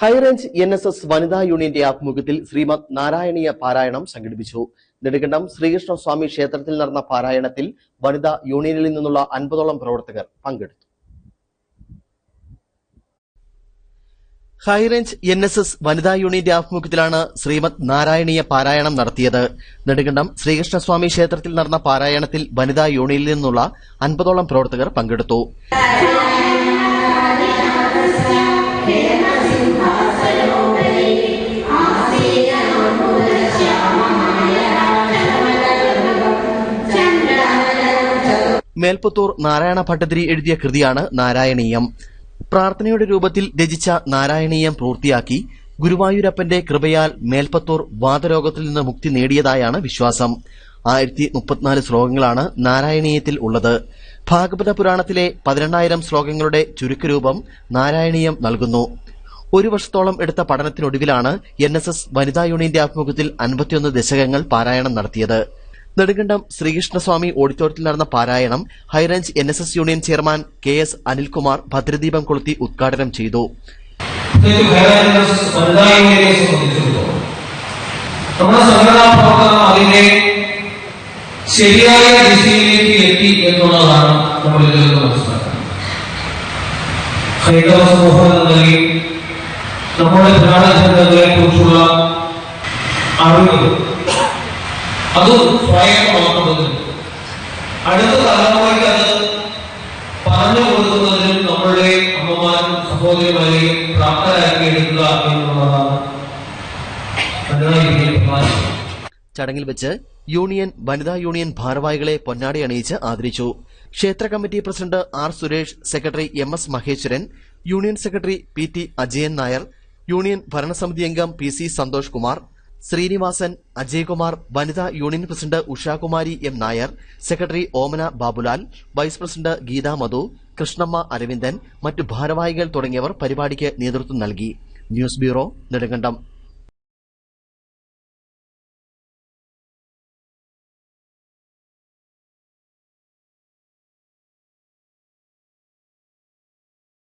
High range N S S വനിതാ യൂണിയന്റെ ആഭിമുഖ്യത്തിൽ ശ്രീമദ് നാരായണീയ പാരായണം സംഘടിപ്പിച്ചു. നെടുങ്കണ്ടം ശ്രീകൃഷ്ണ സ്വാമി ക്ഷേത്രത്തിൽ നടന്ന പാരായണത്തിൽ വനിതാ യൂണിയനിൽ നിന്നുള്ള അൻപതോളം പ്രവർത്തകർ പങ്കെടുത്തു. ഹൈറേഞ്ച് എൻ എസ് എസ് വനിതാ യൂണിയന്റെ ആഭിമുഖ്യത്തിലാണ് ശ്രീമദ് നാരായണീയ പാരായണം നടത്തിയത്. നെടുങ്കണ്ടം ശ്രീകൃഷ്ണസ്വാമി ക്ഷേത്രത്തിൽ നടന്ന പാരായണത്തിൽ വനിതാ യൂണിയനിൽ നിന്നുള്ള അൻപതോളം പ്രവർത്തകർ പങ്കെടുത്തു. മേൽപ്പത്തൂർ നാരായണ ഭട്ടതിരി എഴുതിയ കൃതിയാണ് നാരായണീയം. പ്രാർത്ഥനയുടെ രൂപത്തിൽ രചിച്ച നാരായണീയം പൂർത്തിയാക്കി ഗുരുവായൂരപ്പന്റെ കൃപയാൽ മേൽപ്പത്തൂർ വാതരോഗത്തിൽ നിന്ന് മുക്തി നേടിയതായാണ് വിശ്വാസം. ആയിരത്തി മുപ്പത്തിനാല് ശ്ലോകങ്ങളാണ് നാരായണീയത്തിൽ ഉള്ളത്. ഭാഗവത പുരാണത്തിലെ പതിനെണ്ണായിരം ശ്ലോകങ്ങളുടെ ചുരുക്കരൂപം നാരായണീയം നൽകുന്നു. ഒരു വർഷത്തോളം എടുത്ത പഠനത്തിനൊടുവിലാണ് എൻ എസ് എസ് വനിതാ യൂണിയന്റെ ആഭിമുഖ്യത്തിൽ അൻപത്തിയൊന്ന് ദശകങ്ങൾ പാരായണം നടത്തിയത്. നെടുങ്കണ്ടം ശ്രീകൃഷ്ണസ്വാമി ഓഡിറ്റോറിയത്തിൽ നടന്ന പാരായണം high range N S S union chairman K S Anilkumar ഭദ്രദീപം കൊളുത്തി ഉദ്ഘാടനം ചെയ്തു. നമ്മുടെ സംഘടനാ പ്രവർത്തനം ശരിയായ ദിശയിലേക്ക് എത്തി എന്നുള്ളതാണ് നമ്മൾ ഇതിൽ നിന്ന് മനസ്സിലാക്കുന്നത്. ഹൈന്ദവ സമൂഹം നമ്മുടെ പുരാണ കുറിച്ചുള്ള അറിവ് അത് സ്വായത്തമാക്കുന്നതിന് അടുത്ത തലമുറയ്ക്ക് അത് പറഞ്ഞു കൊടുക്കുന്നതിനും നമ്മളുടെ അമ്മമാരും സഹോദരിമാരെയും പ്രാപ്തരാക്കി എന്നുള്ളതാണ്. ചടങ്ങിൽ വെച്ച് യൂണിയൻ വനിതാ യൂണിയൻ ഭാരവാഹികളെ പൊന്നാടി അണിയിച്ച് ആദരിച്ചു. ക്ഷേത്ര committee president R Suresh secretary M S Maheswaran union secretary P T Ajayan Nair union ഭരണസമിതി അംഗം പി സി സന്തോഷ് കുമാർ ശ്രീനിവാസൻ അജയ്കുമാർ വനിതാ union president Ushakumari M Nair secretary Omana Babulal vice president Geetha Madhu Krishnamma Aravindan മറ്റു ഭാരവാഹികൾ തുടങ്ങിയവർ പരിപാടിക്ക് നേതൃത്വം നൽകി. News bureau Nedumkandam.